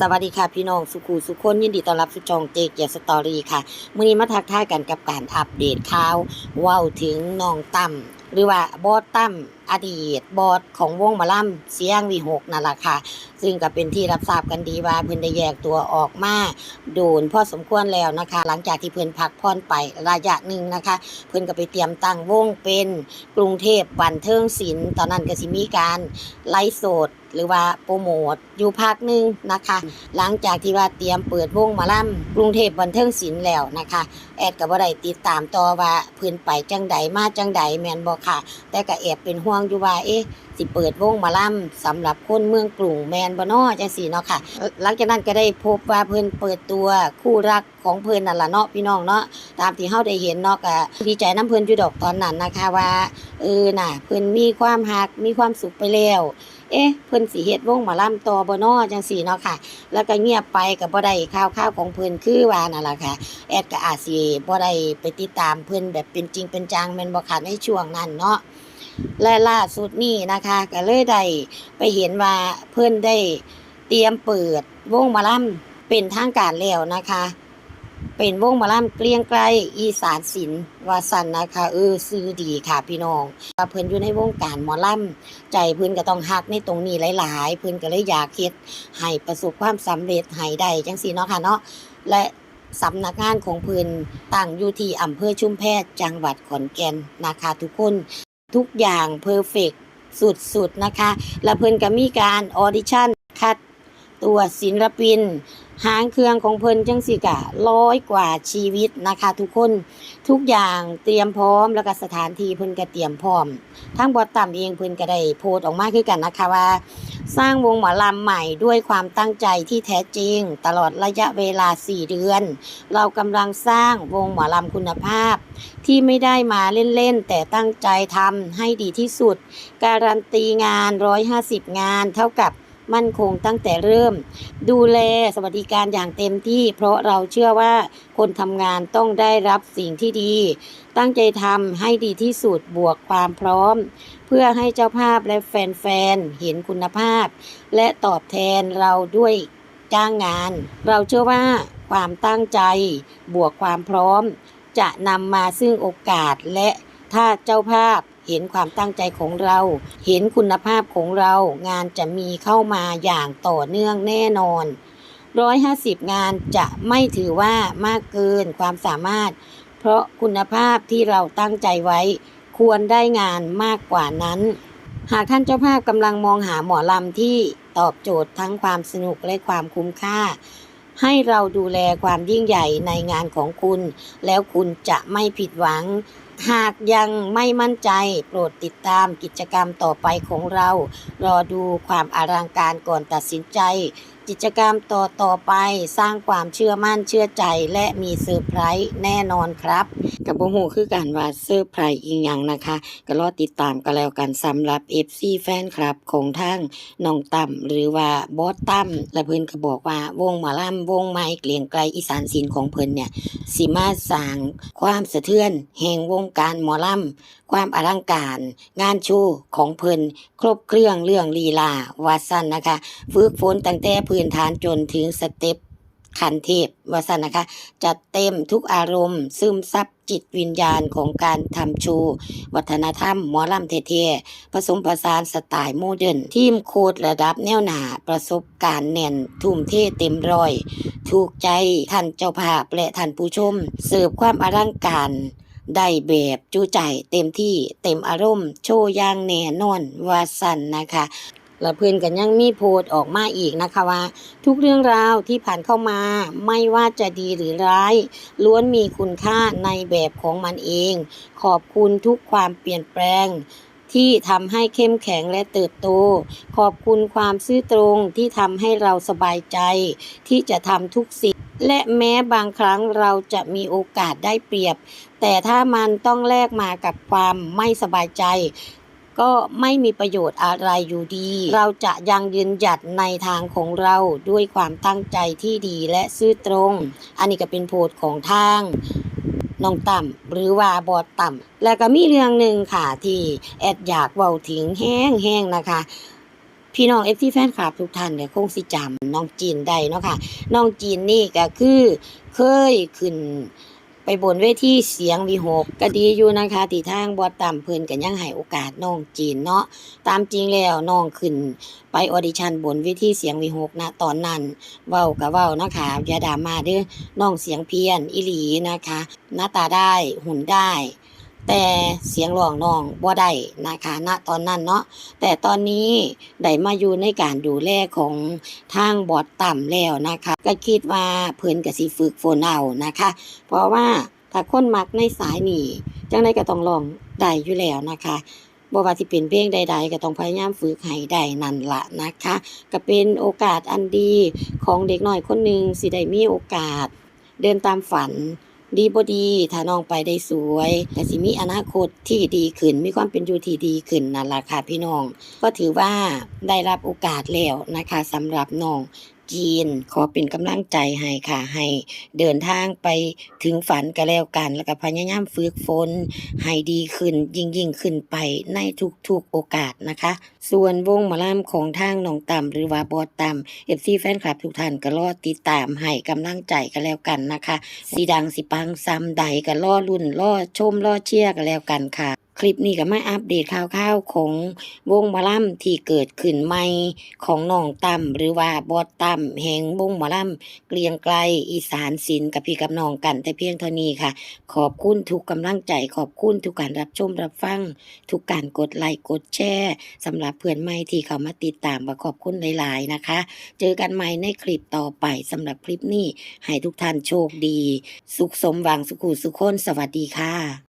สวัสดีค่ะพี่น้องสุขูสุขคนยินดีต้อนรับสุจองเจเกียร์สตอรี่ค่ะมื้อนี้มาทักทายกันกับการอัปเดตข่าวว้าถึงน้องตั้มหรือว่าบอสตั้มอดีตบอสของวงมาล่ำเสียงวีหกนั่นแหละค่ะ ซึ่งก็เป็นที่รับทราบกันดีว่าเพิ่อนได้แยกตัวออกมาโดนพ่อสมควรแล้วนะคะ หลังจากที่เพิ่อนพักผ่อนไประยะหนึ่งนะคะ เพิ่อนก็ไปเตรียมตั้งวงเป็นกรุงเทพบันเทิงศิลป์ตอนนั้นก็สิมีการไลฟ์สด หรือว่าโปรโมทอยู่ภาคหนึ่งนะคะ หลังจากที่ว่าเตรียมเปิดวงหมาล่ำกรุงเทพบันเทิงศิลป์แล้วนะคะ แอดก็บ่ได้ติดตามต่อว่าเพิ่นไปจังใดมาจังใดแม่นบ่ค่ะ แต่ก็แอบเป็นห่วงอยู่ว่าเอ๊ะสิเปิดวงหมาล่ำสำหรับคนเมืองกรุงแม่นบ่น้อจังซี่เนาะค่ะ หลังจากนั้นก็ได้พบว่าเพิ่นเปิดตัวคู่รักของเพิ่นนั่นล่ะเนาะพี่น้องเนาะตามที่เฮาได้เห็นเนาะก็ดีใจนํเพิ่นอยู่ดอกตอนนั้นนะคะว่าเออน่ะเพิ่นมีความฮักมีความสุขไปแล้ว เอ๊ะเพิ่นสิเฮ็ดวงหมอลำต่อบ่น้อจังซี่เนาะค่ะ แล้วก็เงียบไปก็บ่ได้ข่าวข่าวของเพิ่นคือว่านั่นล่ะค่ะ แอดก็อาจสิบ่ได้ไปติดตามเพิ่นแบบเป็นจริงเป็นจังแม่นบ่ค่ะในช่วงนั้นเนาะและล่าสุดนี้นะคะ ก็เลยได้ไปเห็นว่าเพิ่นได้เตรียมเปิดวงหมอลำเป็นทางการแล้วนะคะ เป็นวงมอลำเกลียงไกลอีสานศิลป์ว่าซั่นนะคะ เออซื้อดีค่ะพี่น้องว่าเพิ่นอยู่ในวงการหมอล่ำใจเพิ่นก็ต้องฮักในตรงนี้หลาย ๆ เพิ่นก็เลยอยากเฮ็ดให้ประสบความสำเร็จให้ได้จังซี่เนาะค่ะเนาะและสำนักงานของเพิ่นตั้งอยู่ที่อำเภอชุมแพจังหวัดขอนแก่นนะคะทุกคนทุกอย่างเพอร์เฟกสุดๆนะคะ และเพิ่นก็มีการออดิชั่นคัดตัวศิลปิน หางเครื่องของเพิ่นจังสิกะร้อยกว่าชีวิตนะคะ ทุกคนทุกอย่างเตรียมพร้อมแล้วก็สถานที่เพิ่นก็เตรียมพร้อมทางบอดต่ำเองเพิ่นก็ได้โพสต์ออกมาคือกันนะคะว่า สร้างวงหมอลำใหม่ด้วยความตั้งใจที่แท้จริง ตลอดระยะเวลา 4 เดือน เรากำลังสร้างวงหมอลำคุณภาพ ที่ไม่ได้มาเล่นๆแต่ตั้งใจทำให้ดีที่สุด การันตีงาน 150 งานเท่ากับ มั่นคงตั้งแต่เริ่ม ดูแลสวัสดิการอย่างเต็มที่ เพราะเราเชื่อว่าคนทำงานต้องได้รับสิ่งที่ดี ตั้งใจทำให้ดีที่สุดบวกความพร้อม เพื่อให้เจ้าภาพและแฟนๆ เห็นคุณภาพ และตอบแทนเราด้วยจ้างงาน เราเชื่อว่าความตั้งใจ บวกความพร้อม จะนำมาซึ่งโอกาสและถ้าเจ้าภาพ เห็นความตั้งใจของเรา เห็นคุณภาพของเรา งานจะมีเข้ามาอย่างต่อเนื่องแน่นอน 150 งานจะไม่ถือว่ามากเกินความสามารถ เพราะคุณภาพที่เราตั้งใจไว้ ควรได้งานมากกว่านั้น หากท่านเจ้าภาพกำลังมองหาหมอลำที่ตอบโจทย์ทั้งความสนุกและความคุ้มค่าให้เราดูแลความยิ่งใหญ่ในงานของคุณ แล้วคุณจะไม่ผิดหวัง หากยังไม่มั่นใจโปรดติดตามกิจกรรมต่อไปของเรา รอดูความอลังการก่อนตัดสินใจ กิจกรรมต่อต่อไปสร้างความเชื่อมั่นเชื่อใจและมีเซอร์ไพรส์แน่นอนครับ กับโมโหคือการว่าเซอร์ไพรส์อีกอย่างนะคะ ก็รอติดตามกันแล้วกันสำหรับ FC แฟนคลับของทางน้องตั้มหรือว่าบอสตั้มและเพิ่นก็บอกว่าวงหมอล่ำวงไม้เกลียงไกลอีสานศิลป์ของเพิ่นเนี่ยสิมาสร้างความสะเทือนแห่งวงการหมอล่ำความอลังการ งานโชว์ของเพิ่นครบเครื่องเรื่องลีลาวาสันนะคะ ฝึกฝนตั้งแต่พื้นฐานจนถึงสเต็ปขันเทพวาสันนะคะ จัดเต็มทุกอารมณ์ ซึมซับจิตวิญญาณของการทำโชว์วัฒนธรรมหมอลำเท่ๆผสมผสานสไตล์โมเดิร์นทีมโคดระดับแนวหนาประสบการณ์แน่น ทุ่มเทเต็มร้อย ถูกใจท่านเจ้าภาพและท่านผู้ชม เสิร์ฟความอลังการ ได้แบบจูใจเต็มที่เต็มอารมณ์ โชว์ย่างแน่นอนวาสันนะคะแล้วเพื่อนกันยังมีโพสออกมาอีกนะคะว่า ทุกเรื่องราวที่ผ่านเข้ามาไม่ว่าจะดีหรือร้าย ล้วนมีคุณค่าในแบบของมันเอง ขอบคุณทุกความเปลี่ยนแปลงที่ทำให้เข้มแข็งและเติบโต ขอบคุณความซื่อตรงที่ทำให้เราสบายใจ ที่จะทำทุกสิ่ง และแม้บางครั้งเราจะมีโอกาสได้เปรียบ แต่ถ้ามันต้องแลกมากับความไม่สบายใจ ก็ไม่มีประโยชน์อะไรอยู่ดี เราจะยังยืนหยัดในทางของเราด้วยความตั้งใจที่ดีและซื่อตรง อันนี้ก็เป็นโพสต์ของทางน้องต่ำหรือว่าบอดต่ำแล้วก็มีเรื่องหนึ่งค่ะที่แอดอยากเว้าถึงแห้งๆนะคะ พี่น้อง FC แฟนคลับทุกท่านเนี่ยคงสิจำน้องจีนได้เนาะค่ะน้องจีนนี่ก็คือเคยขึ้นไปบนเวทีเสียงวีหกก็ดีอยู่นะคะที่ทางบอดต่ำเพิ่นก็ยังให้โอกาสน้องจีนเนาะตามจริงแล้วน้องขึ้นไปออดิชั่นบนเวทีเสียงวีหกนะตอนนั้นเว้ากับเว้านะคะอย่าดามาเด้อน้องเสียงเพี้ยนอีหลีนะคะ หน้าตาได้หุ่นได้ แต่เสียงร้องน้องบ่ได้นะคะณตอนนั้นเนาะแต่ตอนนี้ได้มาอยู่ในการดูแลของทางบอดต่ำแล้วนะคะ ก็คิดว่าเพิ่นก็สิฝึกฝนเอานะคะ เพราะว่าถ้าคนมักในสายนี้จังไดก็ต้องลองได้อยู่แล้วนะคะบ่ว่าสิเป็นเพลงใด ๆ ก็ต้องพยายามฝึกให้ได้นั่นละนะคะ ก็เป็นโอกาสอันดีของเด็กน้อยคนหนึ่งสิได้มีโอกาส เดินตามฝัน ดีบ่ดี ถ้าน้องไปได้สวยก็สิมีอนาคตที่ดีขึ้น มีความเป็นอยู่ที่ดีขึ้นนั่นล่ะค่ะพี่น้อง ก็ถือว่าได้รับโอกาสแล้วนะคะสำหรับน้อง จีน ขอเป็นกำลังใจให้ค่ะ ให้เดินทางไปถึงฝันก็แล้วกัน แล้วก็พยายามฝึกฝนให้ดีขึ้นยิ่งยิ่งขึ้นไปในทุกๆโอกาสนะคะ ส่วนวงหมอลำของทางน้องต่ำหรือว่าบอสต่ำเอฟซีแฟนคลับทุกท่านก็รอติดตามให้กำลังใจกันแล้วกันนะคะ สีดังสิปังซ้ำใดก็ล่อรุ่นล่อชมล่อเชียร์กันแล้วกันค่ะ คลิปนี้ก็มาอัปเดตข่าวๆของวงหมอลำที่เกิดขึ้นใหม่ของน้องต่ำหรือว่าบอสต่ำแห่งวงหมอลำเกลียงไกลอีสานศิลป์กับพี่กับน้องกันแต่เพียงเท่านี้ค่ะ ขอบคุณทุกกำลังใจ ขอบคุณทุกการรับชมรับฟัง ทุกการกดไลค์กดแชร์สำหรับเพื่อนใหม่ที่เข้ามาติดตามขอบคุณหลาย ๆนะคะ เจอกันใหม่ในคลิปต่อไปสำหรับคลิปนี้ให้ทุกท่านโชคดี สุขสมหวังสุขุสุขคนสวัสดีค่ะ